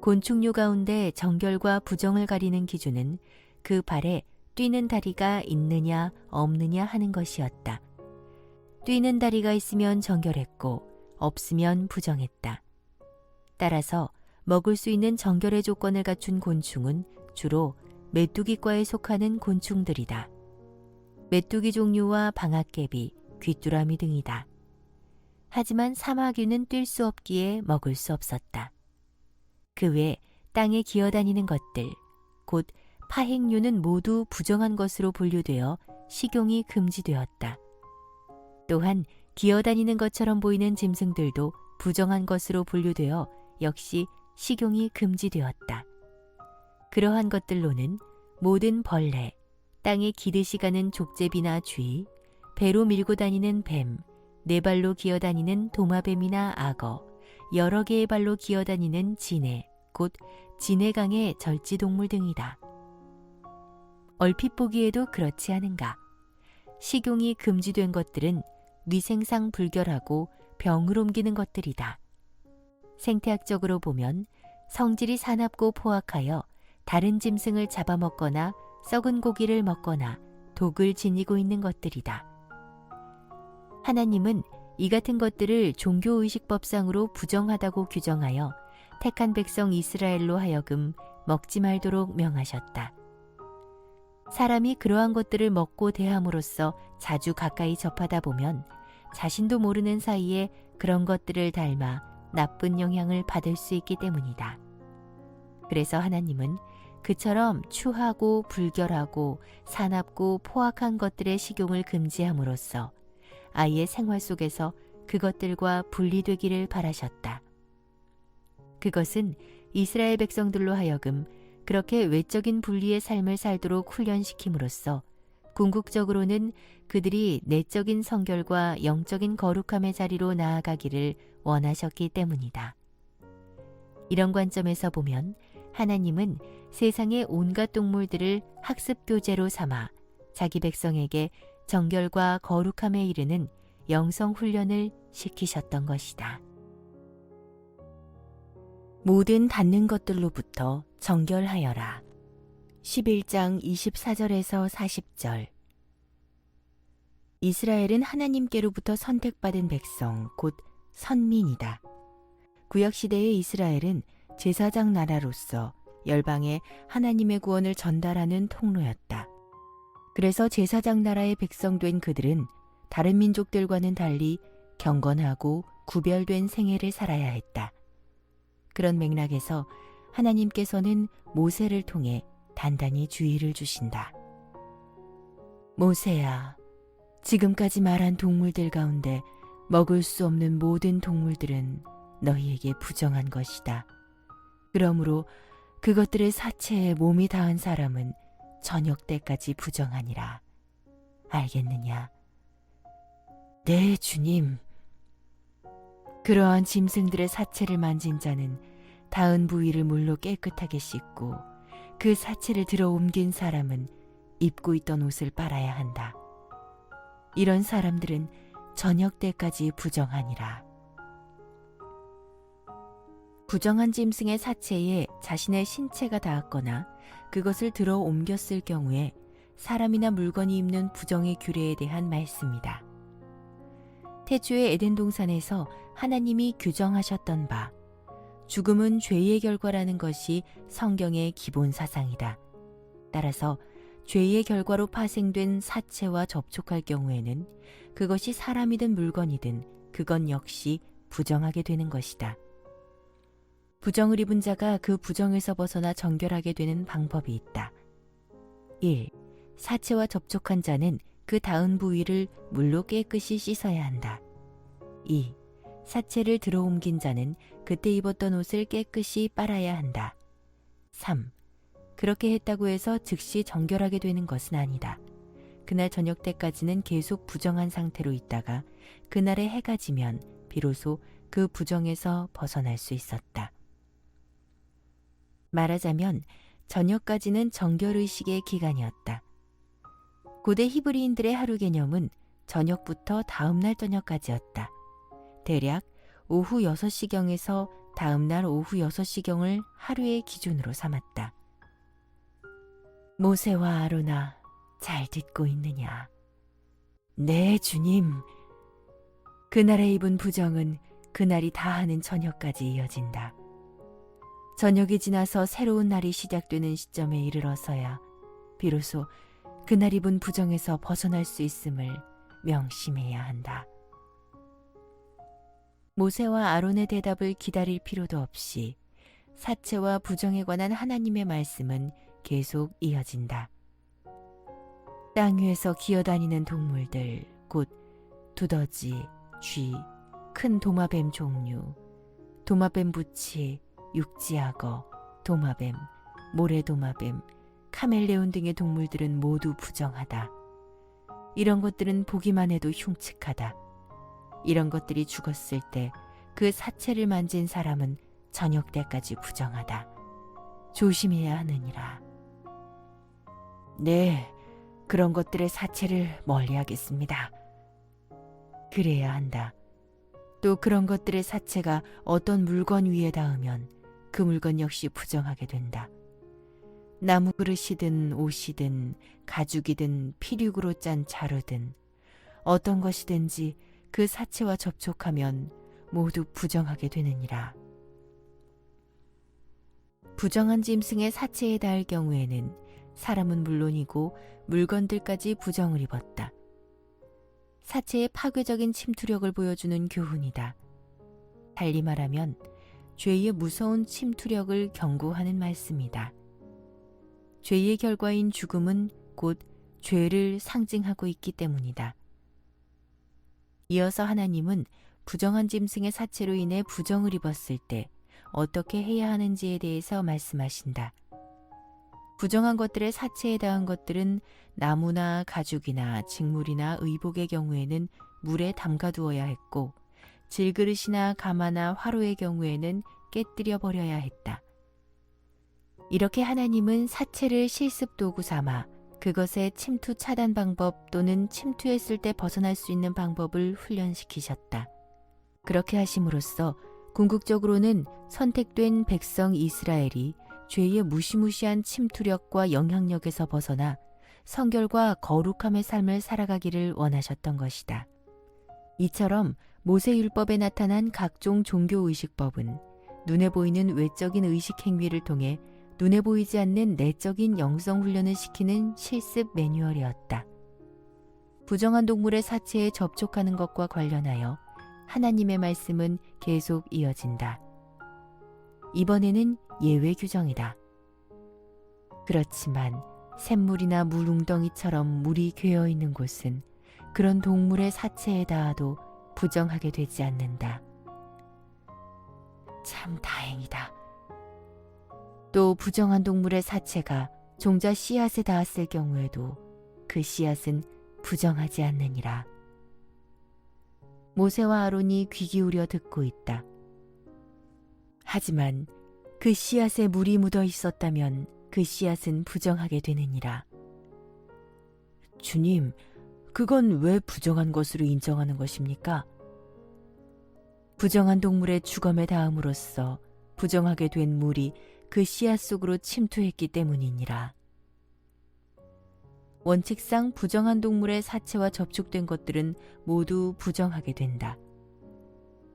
곤충류 가운데 정결과 부정을 가리는 기준은 그 발에 뛰는 다리가 있느냐 없느냐 하는 것이었다. 뛰는 다리가 있으면 정결했고 없으면 부정했다. 따라서 먹을 수 있는 정결의 조건을 갖춘 곤충은 주로 메뚜기과에 속하는 곤충들이다. 메뚜기 종류와 방앗개비, 귀뚜라미 등이다. 하지만 사마귀는 뛸 수 없기에 먹을 수 없었다. 그 외 땅에 기어다니는 것들, 곧 파행류는 모두 부정한 것으로 분류되어 식용이 금지되었다. 또한 기어다니는 것처럼 보이는 짐승들도 부정한 것으로 분류되어 역시 식용이 금지되었다. 그러한 것들로는 모든 벌레, 땅에 기듯이 가는 족제비나 쥐, 배로 밀고 다니는 뱀, 네 발로 기어다니는 도마뱀이나 악어, 여러 개의 발로 기어다니는 진해, 곧 진해강의 절지동물 등이다. 얼핏 보기에도 그렇지 않은가. 식용이 금지된 것들은 위생상 불결하고 병을 옮기는 것들이다. 생태학적으로 보면 성질이 사납고 포악하여 다른 짐승을 잡아먹거나 썩은 고기를 먹거나 독을 지니고 있는 것들이다. 하나님은 이 같은 것들을 종교의식법상으로 부정하다고 규정하여 택한 백성 이스라엘로 하여금 먹지 말도록 명하셨다. 사람이 그러한 것들을 먹고 대함으로써 자주 가까이 접하다 보면 자신도 모르는 사이에 그런 것들을 닮아 나쁜 영향을 받을 수 있기 때문이다. 그래서 하나님은 그처럼 추하고 불결하고 사납고 포악한 것들의 식용을 금지함으로써 아이의 생활 속에서 그것들과 분리되기를 바라셨다. 그것은 이스라엘 백성들로 하여금 그렇게 외적인 분리의 삶을 살도록 훈련시킴으로써 궁극적으로는 그들이 내적인 성결과 영적인 거룩함의 자리로 나아가기를 원하셨기 때문이다. 이런 관점에서 보면 하나님은 세상의 온갖 동물들을 학습 교재로 삼아 자기 백성에게 정결과 거룩함에 이르는 영성 훈련을 시키셨던 것이다. 모든 닿는 것들로부터 정결하여라. 11장 24절에서 40절 이스라엘은 하나님께로부터 선택받은 백성, 곧 선민이다. 구약시대의 이스라엘은 제사장 나라로서 열방에 하나님의 구원을 전달하는 통로였다. 그래서 제사장 나라의 백성된 그들은 다른 민족들과는 달리 경건하고 구별된 생애를 살아야 했다. 그런 맥락에서 하나님께서는 모세를 통해 단단히 주의를 주신다. 모세야, 지금까지 말한 동물들 가운데 먹을 수 없는 모든 동물들은 너희에게 부정한 것이다. 그러므로 그것들의 사체에 몸이 닿은 사람은 저녁 때까지 부정하니라. 알겠느냐? 네, 주님. 그러한 짐승들의 사체를 만진 자는 닿은 부위를 물로 깨끗하게 씻고 그 사체를 들어 옮긴 사람은 입고 있던 옷을 빨아야 한다. 이런 사람들은 저녁 때까지 부정하니라. 부정한 짐승의 사체에 자신의 신체가 닿았거나 그것을 들어 옮겼을 경우에 사람이나 물건이 입는 부정의 규례에 대한 말씀이다. 태초의 에덴 동산에서 하나님이 규정하셨던 바, 죽음은 죄의 결과라는 것이 성경의 기본 사상이다. 따라서 죄의 결과로 파생된 사체와 접촉할 경우에는 그것이 사람이든 물건이든 그건 역시 부정하게 되는 것이다. 부정을 입은 자가 그 부정에서 벗어나 정결하게 되는 방법이 있다. 1. 사체와 접촉한 자는 그 닿은 부위를 물로 깨끗이 씻어야 한다. 2. 사체를 들어 옮긴 자는 그때 입었던 옷을 깨끗이 빨아야 한다. 3. 그렇게 했다고 해서 즉시 정결하게 되는 것은 아니다. 그날 저녁 때까지는 계속 부정한 상태로 있다가 그날에 해가 지면 비로소 그 부정에서 벗어날 수 있었다. 말하자면 저녁까지는 정결의식의 기간이었다. 고대 히브리인들의 하루 개념은 저녁부터 다음날 저녁까지였다. 대략 오후 6시경에서 다음 날 오후 6시경을 하루의 기준으로 삼았다. 모세와 아로나 잘 듣고 있느냐? 네, 주님. 그날에 입은 부정은 그날이 다하는 저녁까지 이어진다. 저녁이 지나서 새로운 날이 시작되는 시점에 이르러서야 비로소 그날 입은 부정에서 벗어날 수 있음을 명심해야 한다. 모세와 아론의 대답을 기다릴 필요도 없이 사체와 부정에 관한 하나님의 말씀은 계속 이어진다. 땅 위에서 기어다니는 동물들, 곧 두더지, 쥐, 큰 도마뱀 종류, 도마뱀 부치, 육지악어, 도마뱀, 모래도마뱀, 카멜레온 등의 동물들은 모두 부정하다. 이런 것들은 보기만 해도 흉측하다. 이런 것들이 죽었을 때 그 사체를 만진 사람은 저녁 때까지 부정하다. 조심해야 하느니라. 네, 그런 것들의 사체를 멀리 하겠습니다. 그래야 한다. 또 그런 것들의 사체가 어떤 물건 위에 닿으면 그 물건 역시 부정하게 된다. 나무 그릇이든 옷이든 가죽이든 피륙으로 짠 자루든 어떤 것이든지 그 사체와 접촉하면 모두 부정하게 되느니라. 부정한 짐승의 사체에 닿을 경우에는 사람은 물론이고 물건들까지 부정을 입었다. 사체의 파괴적인 침투력을 보여주는 교훈이다. 달리 말하면 죄의 무서운 침투력을 경고하는 말씀이다. 죄의 결과인 죽음은 곧 죄를 상징하고 있기 때문이다. 이어서 하나님은 부정한 짐승의 사체로 인해 부정을 입었을 때 어떻게 해야 하는지에 대해서 말씀하신다. 부정한 것들의 사체에 닿은 것들은 나무나 가죽이나 직물이나 의복의 경우에는 물에 담가두어야 했고 질그릇이나 가마나 화로의 경우에는 깨뜨려 버려야 했다. 이렇게 하나님은 사체를 실습 도구 삼아 그것의 침투 차단 방법 또는 침투했을 때 벗어날 수 있는 방법을 훈련시키셨다. 그렇게 하심으로써 궁극적으로는 선택된 백성 이스라엘이 죄의 무시무시한 침투력과 영향력에서 벗어나 성결과 거룩함의 삶을 살아가기를 원하셨던 것이다. 이처럼 모세율법에 나타난 각종 종교의식법은 눈에 보이는 외적인 의식 행위를 통해 눈에 보이지 않는 내적인 영성 훈련을 시키는 실습 매뉴얼이었다. 부정한 동물의 사체에 접촉하는 것과 관련하여 하나님의 말씀은 계속 이어진다. 이번에는 예외 규정이다. 그렇지만 샘물이나 물웅덩이처럼 물이 괴어 있는 곳은 그런 동물의 사체에 닿아도 부정하게 되지 않는다. 참 다행이다. 또 부정한 동물의 사체가 종자 씨앗에 닿았을 경우에도 그 씨앗은 부정하지 않느니라. 모세와 아론이 귀 기울여 듣고 있다. 하지만 그 씨앗에 물이 묻어 있었다면 그 씨앗은 부정하게 되느니라. 주님, 그건 왜 부정한 것으로 인정하는 것입니까? 부정한 동물의 주검에 닿음으로써 부정하게 된 물이 그 씨앗 속으로 침투했기 때문이니라. 원칙상 부정한 동물의 사체와 접촉된 것들은 모두 부정하게 된다.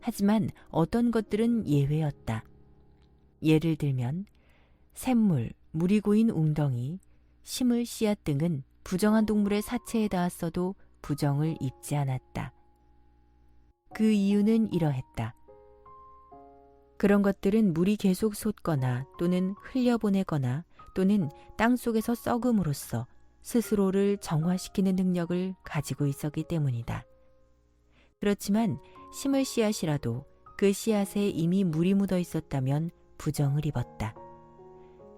하지만 어떤 것들은 예외였다. 예를 들면 샘물, 물이 고인 웅덩이, 식물 씨앗 등은 부정한 동물의 사체에 닿았어도 부정을 입지 않았다. 그 이유는 이러했다. 그런 것들은 물이 계속 솟거나 또는 흘려보내거나 또는 땅 속에서 썩음으로써 스스로를 정화시키는 능력을 가지고 있었기 때문이다. 그렇지만 심을 씨앗이라도 그 씨앗에 이미 물이 묻어 있었다면 부정을 입었다.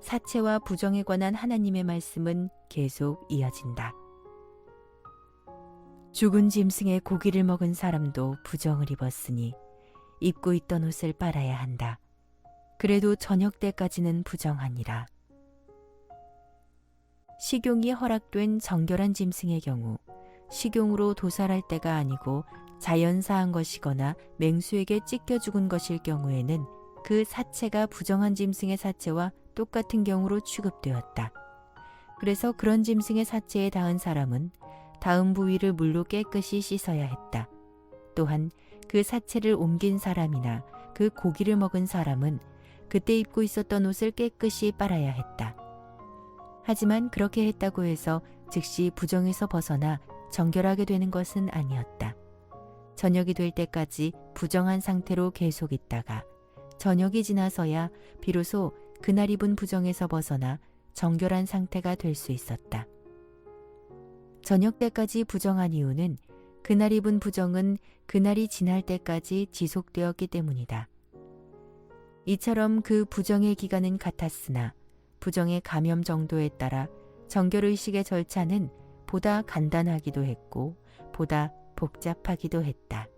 사체와 부정에 관한 하나님의 말씀은 계속 이어진다. 죽은 짐승의 고기를 먹은 사람도 부정을 입었으니 입고 있던 옷을 빨아야 한다. 그래도 저녁 때까지는 부정하니라. 식용이 허락된 정결한 짐승의 경우 식용으로 도살할 때가 아니고 자연사한 것이거나 맹수에게 찢겨 죽은 것일 경우에는 그 사체가 부정한 짐승의 사체와 똑같은 경우로 취급되었다. 그래서 그런 짐승의 사체에 닿은 사람은 다음 부위를 물로 깨끗이 씻어야 했다. 또한 그 사체를 옮긴 사람이나 그 고기를 먹은 사람은 그때 입고 있었던 옷을 깨끗이 빨아야 했다. 하지만 그렇게 했다고 해서 즉시 부정에서 벗어나 정결하게 되는 것은 아니었다. 저녁이 될 때까지 부정한 상태로 계속 있다가 저녁이 지나서야 비로소 그날 입은 부정에서 벗어나 정결한 상태가 될 수 있었다. 저녁 때까지 부정한 이유는 그날 입은 부정은 그날이 지날 때까지 지속되었기 때문이다. 이처럼 그 부정의 기간은 같았으나 부정의 감염 정도에 따라 정결의식의 절차는 보다 간단하기도 했고 보다 복잡하기도 했다.